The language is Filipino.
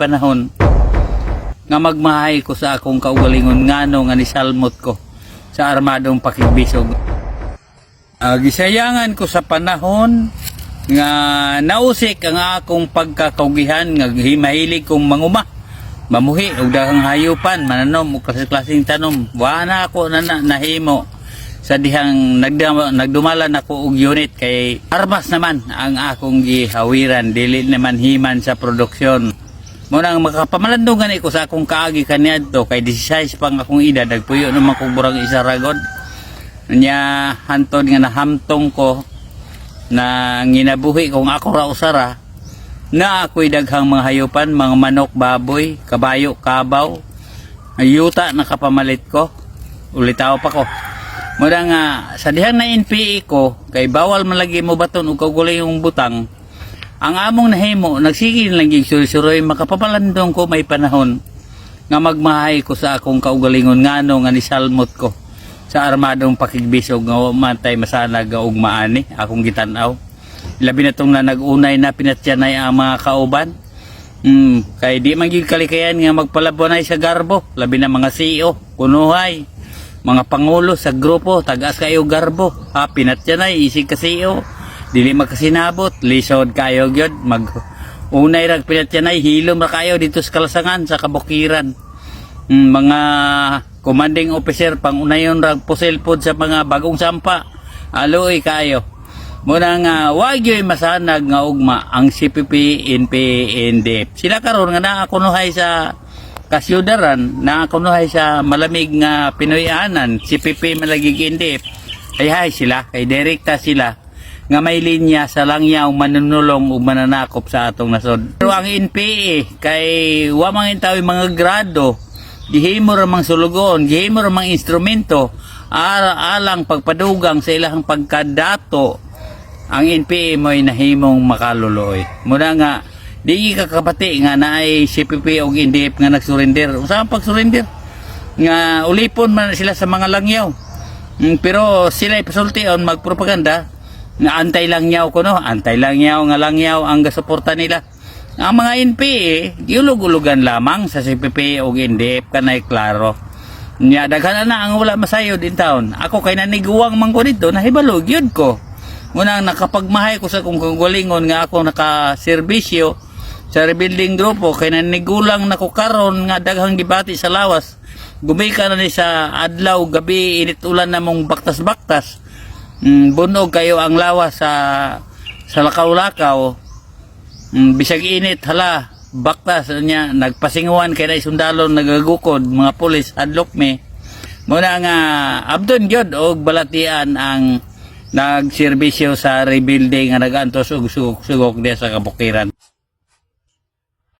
panahon nga magmahay ko sa akong kaugalingon ngano nga nisalmot ko sa armadong pakigbisog. Ah, gisayangan ko sa panahon nga nausik ang akong pagkakaugihan nga himahilig kong manguma. Mamuhi og daghang hayupan mananom og klase-klaseng tanom. Wa na ako na, na nahimo sa dihang nagdam, nagdumalan ako og unit kay armas naman ang akong gihawiran dili naman himan sa produksyon. Muna ang makapamalandungan ko sa akong kaagi kaniadto kay 16 pang akong edad nagpuyo naman kong burang isa ragod. Nya hantod nga nahamtong ko na nginabuhi kung ako ra usara na ako'y daghang mga hayupan, mga manok, baboy, kabayo, kabaw, yuta nakapamalit ko, ulitaw pa ko. Mura nga, sa dihang na NPE ko, kay bawal malagi mo baton o kagulay yung butang, ang among nahimo, nagsigil lang yung suroy makapapalandong ko may panahon nga magmahay ko sa akong kaugalingon ngano nga nisalmot ko sa armadong pakigbisog nga matay masana ga og maani akong gitanaw. Labi na tong na nagunay na pinatyanay ang mga kauban. Mm, kay di man gyud kalikayan nga magpalabonay sa garbo labi na mga CEO kunuhay mga pangulo sa grupo tagas kayo garbo. Ha pinatyanay isig ka CEO dili makasinabot lisod kayo gyud. Mag unay rag pinatyanay hilom ra kayo dito sa kalasangan sa kabukiran. Mm, mga commanding officer pang unayon rag pusilpod sa mga bagong sampa. Aloy kayo. Muna nga wag yo'y masanag nga ugma ang CPP, NP, NDF sila karon nga naakunuhay sa kasyudaran naakunuhay sa malamig nga Pinoyanan CPP malagig NDF ay hay sila. Kay direkta sila nga may linya sa langyaw manunulong ug mananakop sa atong nasod pero ang NPA kay wa man mga grado gihimo ra mang sulugon, gihimo ra mang instrumento alang pagpadugang sa ilahang pagkadato ang NPA mo ay nahimong makaluloy. Muna nga, di ka kapati nga naay CPP o NDF nga nagsurrender. Usahan pag-surrender? Nga ulipon man sila sa mga langyaw. Mm, pero sila ipasultion magpropaganda nga antay langyaw ko no, antay langyaw nga langyaw ang gasuporta nila. Ang mga NPA, giulog-ulugan lamang sa CPP o NDF kanay klaro. Nya daghan na ang wala masayo din taon. Ako kay naniguwang man ko dito, nahibalog yun ko. Muna nakapagmahay ko sa kung kagalingon nga ako nakaserbisyo sa rebuilding grupo kay nanigulang nako karon nga daghang gibati sa lawas. Gumika na ni sa adlaw gabi init ulan namong baktas-baktas. Mm, bunog kayo ang lawas sa sa lakaw-lakaw. Mm, bisag init hala baktas niya. Nagpasinguan kay na sundalon nagagukod mga pulis adlok me. Muna nga abdon gyud og balatian ang nagserbisyo sa rebuilding nga nagantos og sugok, sugok diya sa kabukiran